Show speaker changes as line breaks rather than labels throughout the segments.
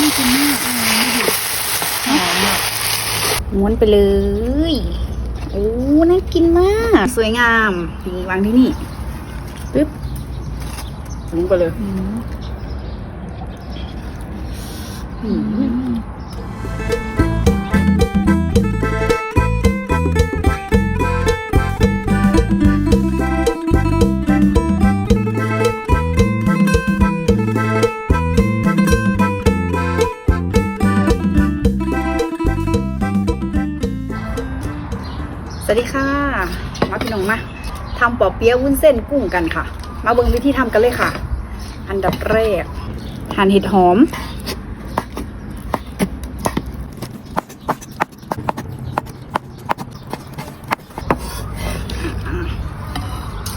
น่ากินมากเลยดู
หอมอะ
ม้วนไปเลย โอ้น่ากินมาก สวยงามนี่วางที่นี่ปึ๊บลงไปเลย
อืม
อืม ทำปอเปี๊ยะวุ้นเส้นกุ้งกันค่ะ มาเบิ่งวิธีทำกันเลยค่ะ อันดับแรกหั่นเห็ดหอม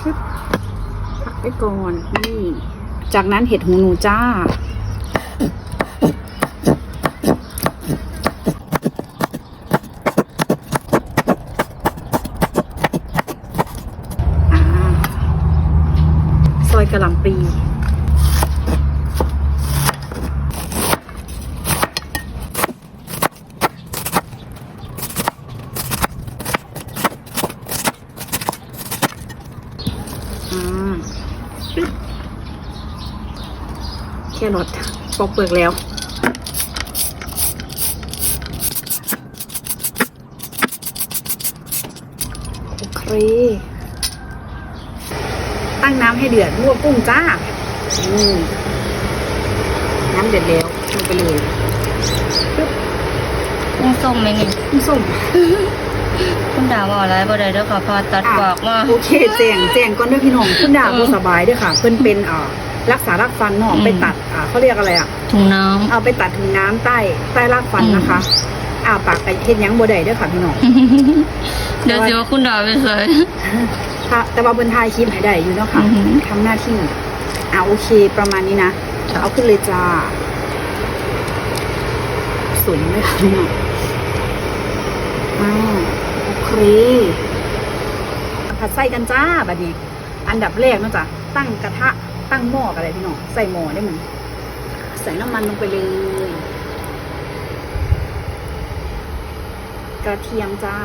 ปึ๊บพักไว้ก่อนนี่จากนั้นเห็ดหูหนูจ้า ซอยกระหล่ำปลี อ่าปึ๊บแครอทปอกเปลือกแล้ว โอเค ตั้งน้ำให้เดือดลวกกุ้งจ้า อืมน้ำเดือดแล้วลงไปเลย
กุ้งส้มไหมนี่
กุ้งส้ม
คุณดาวบอกอะไรบ่ได้เด้อค่ะเพอตัดปอกมา
โอเคแจงแจงก่อนด้วยพี่น้องคุณดาบ่สบายด้วยค่ะ เพิ่นเป็นอ่ารักษารักฟันเนาะ
อืม
ไปตัดอ่าเขาเรียกอะไรอะ
ถุงน้
เอาไปตัดถึงน้ำใต้ใต้รากฟัน
อืม
นะคะอ่าปากไปเฮ็ดหยังบ่ได้เด้อค่ะพี่น้องำ
เดี๋ยวสิว่าคุณดาวไปใส่
ถ้าแต่ว่าเพิ่นถ่ายคลิปให้ได้อยู่เนาะค่ะ
อือหือ
ทำหน้าที่อ่าโอเค ประมาณนี้นะ
จ้ะ
เอาขึ้นเลยจ้าสวยไหมคะพี่น้องอ้าว ครีผัดไส้กันจ้าบัดนี้อันดับแรกเนาะจ้ะตั้งกระทะตั้งหม้ออะไรพี่น้องใส่หม้อได้มั้ยใส่น้ำมันลงไปเลย กระเทียมจ้า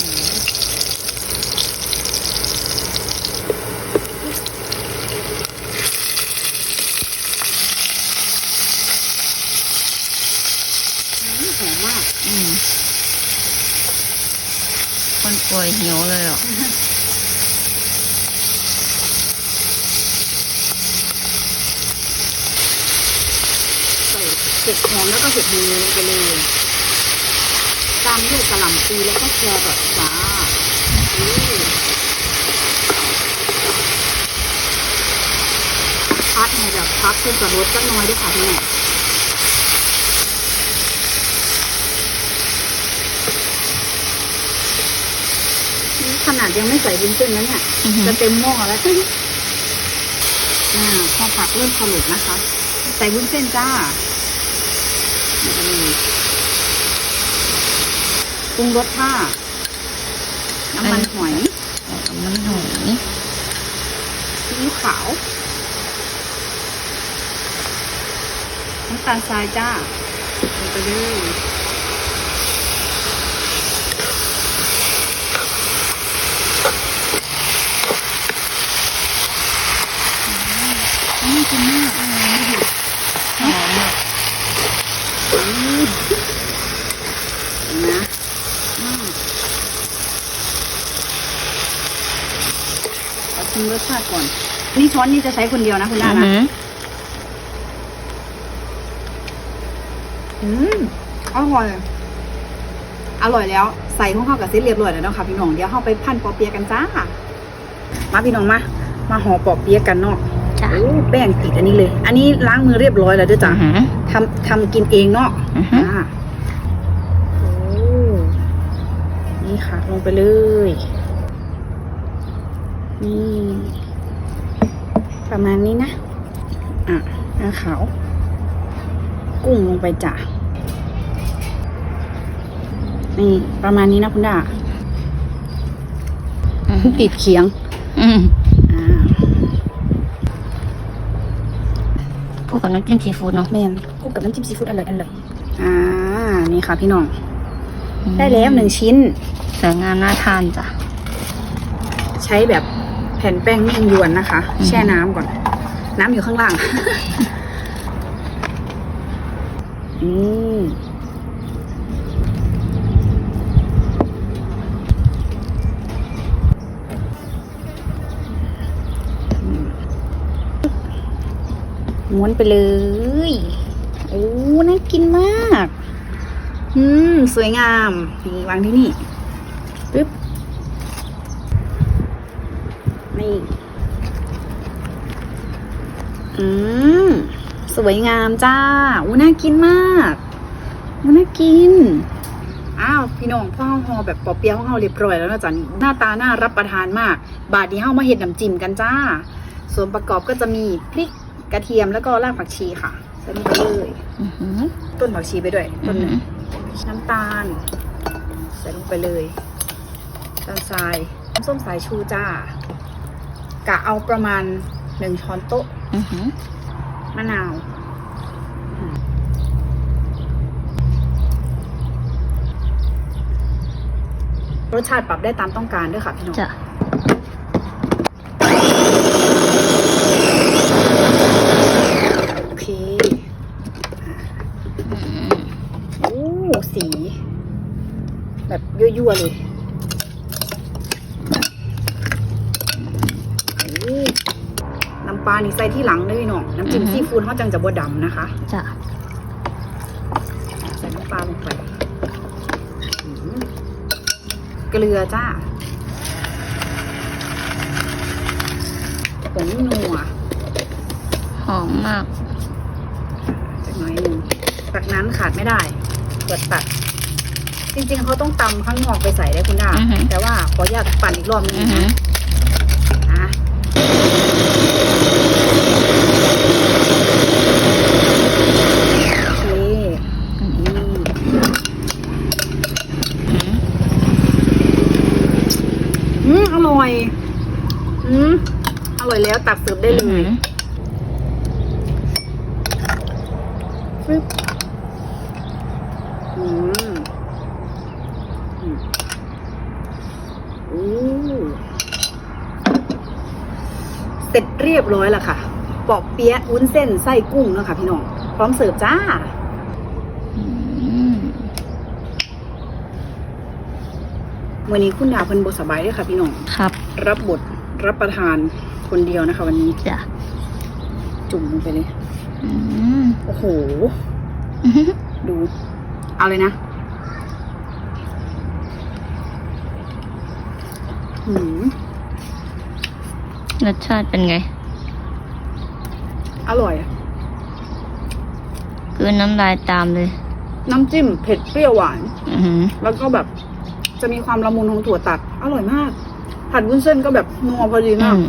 อืมหอมมาก
อืมคน ป่วยหิวเลยอะ
ใส่เห็ดหอมแล้วก็เห็ดหูลงไปเลยตามด้วยกระหล่ำปีแล้วก็แครอทจ้าอืมพัดให้แบบพักเพื่อจะลดจักน้อยด้วยค่ะพี่แม่นี่ ขนาดยังไม่ใส่บุ้นเส้นนะเนี่ย
อือหือ
จะเต็มหม้อแล้วอ่าพอผักเริ่มขลุกนะคะ ใส่วุ้นเส้นจ้านี่ก็เลยปรุงรสค่ะน้ำมันหอย
มันหอย
ซีอิ๊วขาวน้ำตาลทรายจ้าลงไปเลยอืมน่า กินมากเลยดู
หอมอะ
อืมนะอืมขอชิมรสชาติก่อน นี่ช้อนนี่จะใช้คนเดียวนะคุณ
อื
ดา
อ
นะ
หือ
อืมอร่อยอร่อยแล้ว ใส่ของเข้ากับเส้นเรียบร้อยแล้วเนาะค่ะพี่น้องเดี๋ยวเข้าไปพันปอเปียะกันจ้า มาพี่น้องมา มาห่อปอเปียะกันเนาะ
จ้ะ
โอ้แป้งติดอันนี้เลย อันนี้ล้างมือเรียบร้อยแล้วด้วยจ้ะ
อือหือ
ทำทำกินเองเนาะ
อือหือ
อ่าโอ้นี่ค่ะ ลงไปเลย นี่ ประมาณนี้นะ อะหน้าขาว กุ้งลงไปจ้ะ นี่ ประมาณนี้นะคุณดา
อือหือ
ติดเคียง
อืม
อ่า
คู่กับน้ำจิ้มซีฟู้ดเนาะ
แมนคู่กับน้ำจิ้มซีฟู้ดอร่อยอร่อยอ่านี่ค่ะพี่น้อง ได้แล้วหนึ่งชิ้น
สวยงามน่าทานจ้ะ
ใช้แบบแผ่นแป้งแม่งยวนนะคะ
อืม
แช่น้ำก่อน น้ำอยู่ข้างล่าง อืม ม้วนไปเลย โอ้ น่ากินมาก อืม สวยงาม นี่วางที่นี่ ปึ๊บ นี่ อืม สวยงามจ้าอู้น่ากินมากอู้น่ากิน อ้าว พี่น้องพ่อฮอแบบปอเปี๊ยะของเราเรียบร้อยแล้วนะจ๊ะนี่หน้าตาน่ารับประทานมาก บาดนี้เฮามาเห็ดน้ำจิ้มกันจ้า ส่วนประกอบก็จะมีพริก กระเทียมแล้วก็รากผักชีค่ะใส่ลงไปเลย
อือหือ
ต้นผักชีไปด้วย
อื
ต้น
อ
ห
หื
นึ่ง
อ
น้ำตาล ใส่ลงไปเลยน้ำตาลทรายน้ำส้มสายชูจ้ากะเอาประมาณหนึ่งช้อนโต๊ะ
อือหือ
มะนาวอืมรสชาติปรับได้ตามต้องการด้วยค่ะพี่น้อง
จ้ะ
โอเค
อืม
โอ้สี แบบ ยั่วๆเลยโอ้น้ำปลานี่ใส่ที่หลังเลยพี่น้องน้ำจิ้มซีฟู้ดเขาจังจะบดดำนะคะ
จ้ะ
ใส่น้ำปลาลงไปอืมเกลือจ้าผงนัว
หอมมาก
สักหน่อยหนึ่งจากนั้นขาดไม่ได้เปิดตัด จริงๆเขาต้องตำข้างนอกไปใส่ได้คุณดา
อือหือ
แต่ว่าขออยากปั่นอีกรอบนึง
อือหือ
นะอะโอเค
อืม
อืม
อืม
อืมอร่อย อืมอร่อยแล้วตักเสิร์ฟได้เล
อือยหือ
ฟึบอืมอืมอู้เสร็จเรีย บร้อยแล้วค่ะ ปอกเปี๊ยะวุ้นเส้นไส้กุ้งเนาะค่ะพี่น้อง พร้อมเสิร์ฟจ้า
อืม
วันนี้คุณดาวเพิ่นบสบายด้วยค่ะพี่น้อง
ครับ
รับบทรับประทานคนเดียวนะคะ วันนี้
จ้ะ
จุ่มลงไปเลย
อืม
โอ้โห
อื้อหือ
ดู เอาเลยนะ หืม
รสชาติเป็นไง
อร่อย
คือน้ำลายตามเลย
น้ำจิ้มเผ็ดเปรี้ยวหวาน
อือหือ
แล้วก็แบบจะมีความละมุนของถั่วตัด อร่อยมาก ผัดวุ้นเส้นก็แบบนัวพอดี
อื
มาก
ม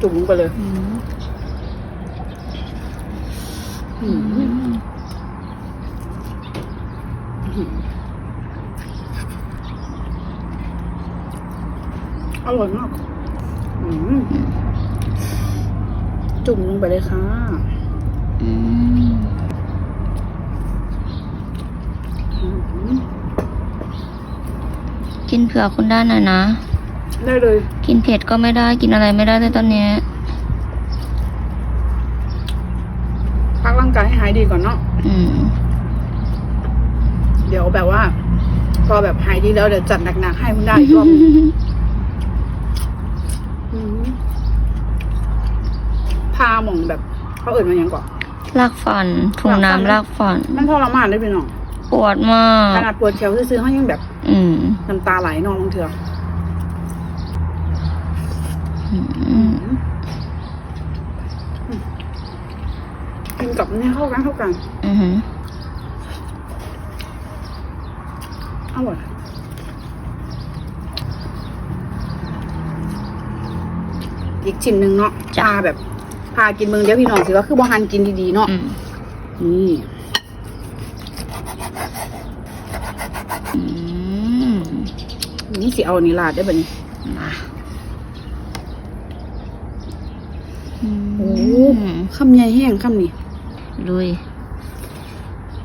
จุ่มลงไปเลย
อืม
หื
อื
ม
ม
อร่อยมากหืมจุ่มลง ไปเลยค่ะ
อืม
หืม
กินเผื่อคุณได้หน่อยนะ
ได้เลย
กินเผ็ดก็ไม่ได้กินอะไรไม่ได้เลยตอนเนี้ย
พักร่างกายให้หายดีก่อนเนาะ
อืม
เดี๋ยวแบบว่า พอแบบหายดีแล้วเดี๋ยวจัดหนักๆให้คุณได้อีกรอบหนึ่งอืมพาหมองแบบ เขาเอ่ยมาอย่างก่อน
ลากฟันถุงน้ำลากฟัน
มันทรมานได้พี่น้อง
ปวดมาก
ขนาดปวดแขวซื้อๆเขายังแบบ
อืม
น้ำตาไหลนองลงเถื่อ
อืม
กินกับเนี่ยเข้ากันเข้ากัน
อือหือ
อร่อยอีกชิ้นหนึ่งเนาะพาแบบ พากินมึงเดี๋ยวพี่น้องสิว่าคือบ่หันกินดีๆเนาะ
อืม
นี่
อืม
นี่สิเอาอันนี้ลาดได้บ่นี้
มา
โอ้คำใหญ่แห้งคำนี้
ลุย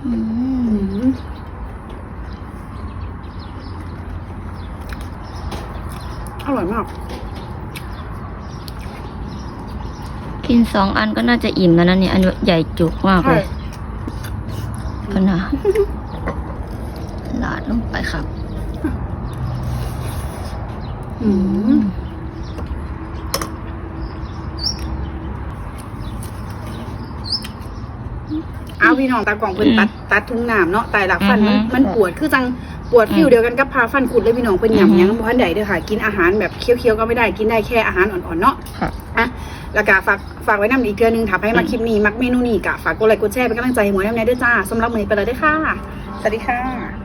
อืม
อร่อยมาก
กินสองอันก็น่าจะอิ่มแล้วนะเนี่ย อันใหญ่จุกมาก
ใช่
เลยก็นะลาดลงไปครับ
อืมเอาพี่น้องตากล่องเพิ่น
อืม
ตัดตัดทุ่งน้ำเนาะแต่หลักฟันมัน
อือฮึ
มันปวดคือจังปวดฟิว
อืม
เดียวกันกับพาฟันขุดเลยพี่น้องเพิ่น
อือฮึ
ยำหยังบ่ทันใดเด้อค่ะ กินอาหารแบบเคี้ยวๆก็ไม่ได้กินได้แค่อาหารอ่อนๆเนาะ
ค่ะ
อะแล้วก็ฝากฝากไว้นำอีกเทื่อนึงถ้าให้มาคลิปนี้ มักเมนูนี้ก็ฝากกดไลค์กดแชร์เป็นกำลังใจให้หมวยน้ำแน่ด้วยจ้าสำหรับมื้อนี้ไปเลยเด้อค่ะ สวัสดีค่ะ